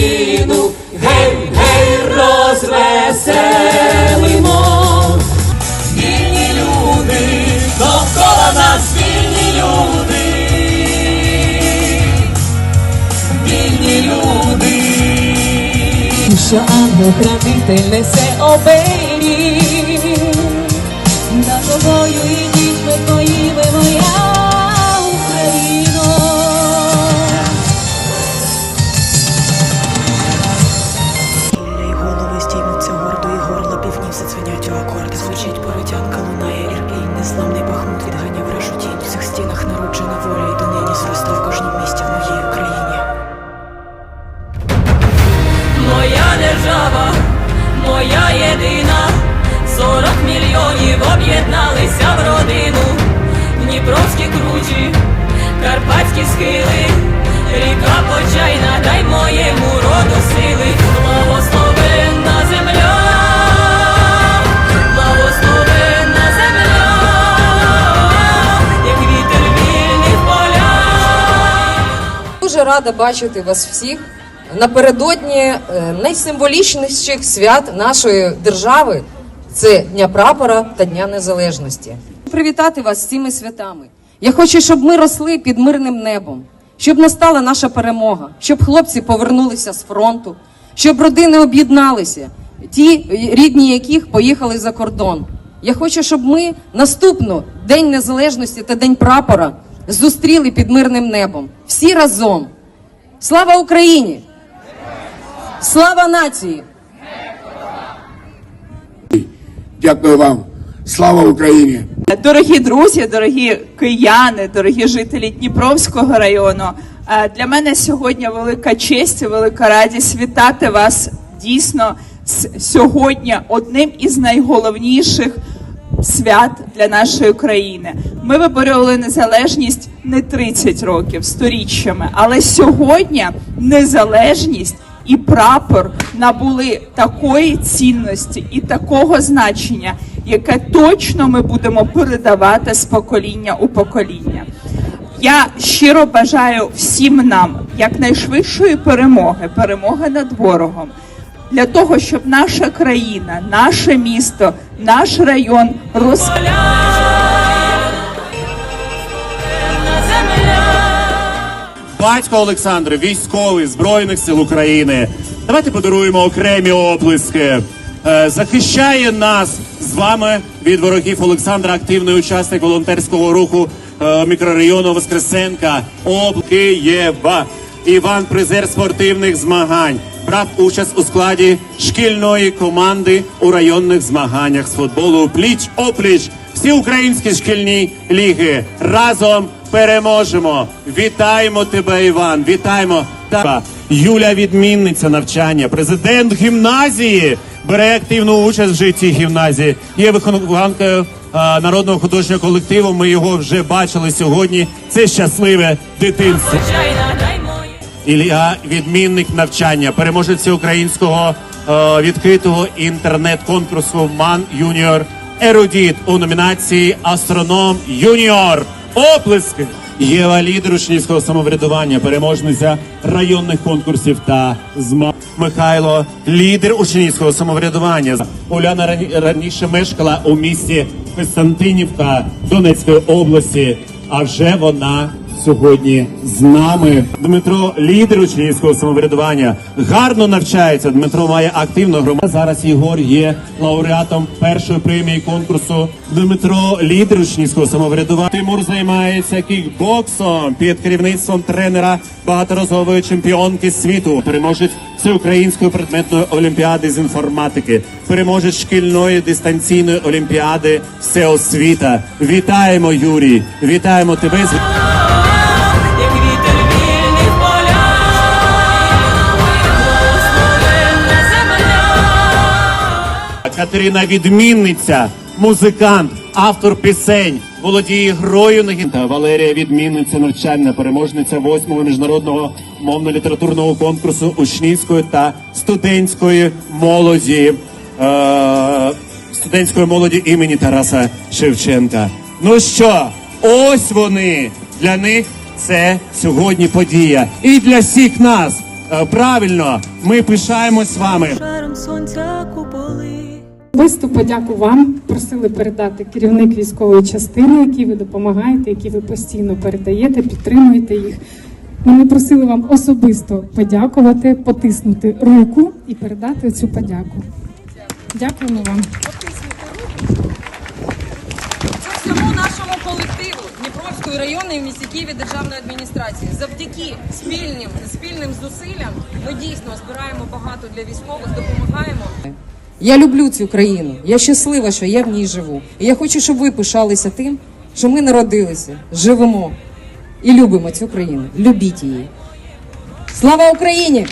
Україну, гей, гей, розвеселимо. Вільні люди, довкола нас вільні люди, вільні люди. що ангел-хранитель несе оберіг. За тобою і бахмут відганяв вражу тінь. В цих стінах народжена воля і донині зросла в кожному місті в моїй Україні. Моя держава, моя єдина, 40 мільйонів об'єдналися в родину, Дніпровські кручі, Карпатські схили, ріка Почайна, дай моєму роду рада бачити вас всіх напередодні е, найсимволічніших свят нашої держави це Дня прапора та Дня Незалежності. Привітати вас з цими святами. Я хочу, щоб ми росли під мирним небом, щоб настала наша перемога, щоб хлопці повернулися з фронту, щоб родини об'єдналися, ті рідні яких поїхали за кордон. Я хочу, щоб ми наступну День Незалежності та День прапора зустріли під мирним небом. Всі разом. Слава Україні! Слава нації! Дякую вам. Слава Україні! Дорогі друзі, дорогі кияни, дорогі жителі Дніпровського району. е, Для мене сьогодні велика честь і велика радість вітати вас дійсно з сьогодні одним із найголовніших свят для нашої країни. Ми виборювали незалежність не 30 років, сторіччями, але сьогодні незалежність і прапор набули такої цінності і такого значення, яке точно ми будемо передавати з покоління у покоління. Я щиро бажаю всім нам якнайшвидшої перемоги, перемоги над ворогом, для того, щоб наша країна, наше місто, наш район рос. Батько Олександр, військовий Збройних сил України. Давайте подаруємо окремі оплески. Е, Захищає нас з вами від ворогів Олександра, активний учасник волонтерського руху е, мікрорайону Воскресенка Об Києва. Іван призер спортивних змагань. Брав участь у складі шкільної команди у районних змаганнях з футболу пліч опліч. Всі українські шкільні ліги разом переможемо. Вітаємо тебе, Іван! Вітаємо та Юля, відмінниця навчання, президент гімназії бере активну участь в житті гімназії. Є вихованкою народного художнього колективу. Ми його вже бачили сьогодні. Це щасливе дитинство. Ілля відмінник навчання, переможець українського е, відкритого інтернет-конкурсу Ман Юніор Ерудіт у номінації Астроном Юніор. Оплески! Єва лідер учнівського самоврядування, переможниця районних конкурсів та зма Михайло, лідер учнівського самоврядування. Уляна рані- раніше мешкала у місті Костянтинівка Донецької області, а вже вона сьогодні з нами. Дмитро лідер учнівського самоврядування. Гарно навчається. Дмитро має активну громаду. Зараз Єгор є лауреатом першої премії конкурсу. Дмитро лідер учнівського самоврядування. Тимур займається кікбоксом під керівництвом тренера багаторазової чемпіонки світу. Переможець всеукраїнської предметної олімпіади з інформатики. Переможець шкільної дистанційної олімпіади всеосвіта. Вітаємо, Юрій! Вітаємо тебе Катерина відмінниця, музикант, автор пісень, володіє грою на гітарі. Валерія відмінниця навчальна, переможниця восьмого міжнародного мовно-літературного конкурсу учнівської та студентської молоді. Е- студентської молоді імені Тараса Шевченка. Ну що, ось вони для них це сьогодні подія. І для всіх нас. Е, Правильно, ми пишаємось з вами. Шаром сонця куполи. Особисту подяку вам просили передати керівник військової частини, якій ви допомагаєте, які ви постійно передаєте, підтримуєте їх. Вони просили вам особисто подякувати, потиснути руку і передати цю подяку. Дякуємо вам. Це всьому нашому колективу Дніпровської районної в місті Києві державної адміністрації. Завдяки спільним спільним зусиллям ми дійсно збираємо багато для військових, допомагаємо. Я люблю цю країну. Я щаслива, що я в ній живу. І я хочу, щоб ви пишалися тим, що ми народилися, живемо і любимо цю країну. Любіть її. Слава Україні!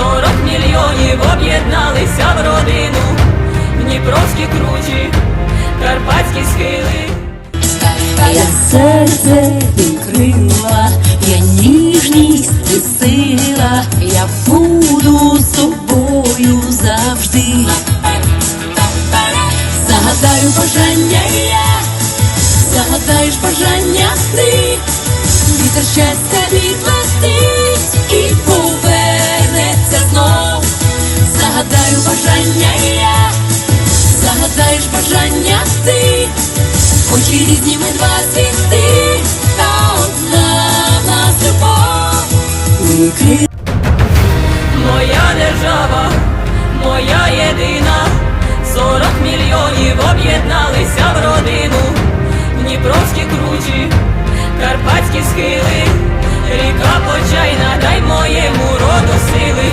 Сорок мільйонів об'єдналися в родину, Дніпровські кручі, карпатські схили. Я серце ти крила, я ніжність і сила, я буду з тобою завжди. Загадаю бажання я, загадаєш бажання ти, вітер щастя відвестить Очі різні ми два світи, та одна в нас любов. Моя держава, моя єдина, сорок мільйонів об'єдналися в родину, Дніпровські кручі, карпатські схили, ріка почайна, дай моєму роду сили,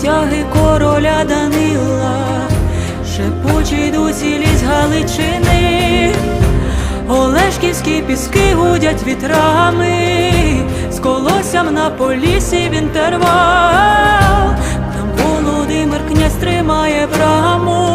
про світяги короля Данила, шепочі йдуть ліс Галичини, Олешківські піски гудять вітрами, з колоссям на полісі в інтервал, там Володимир князь тримає браму.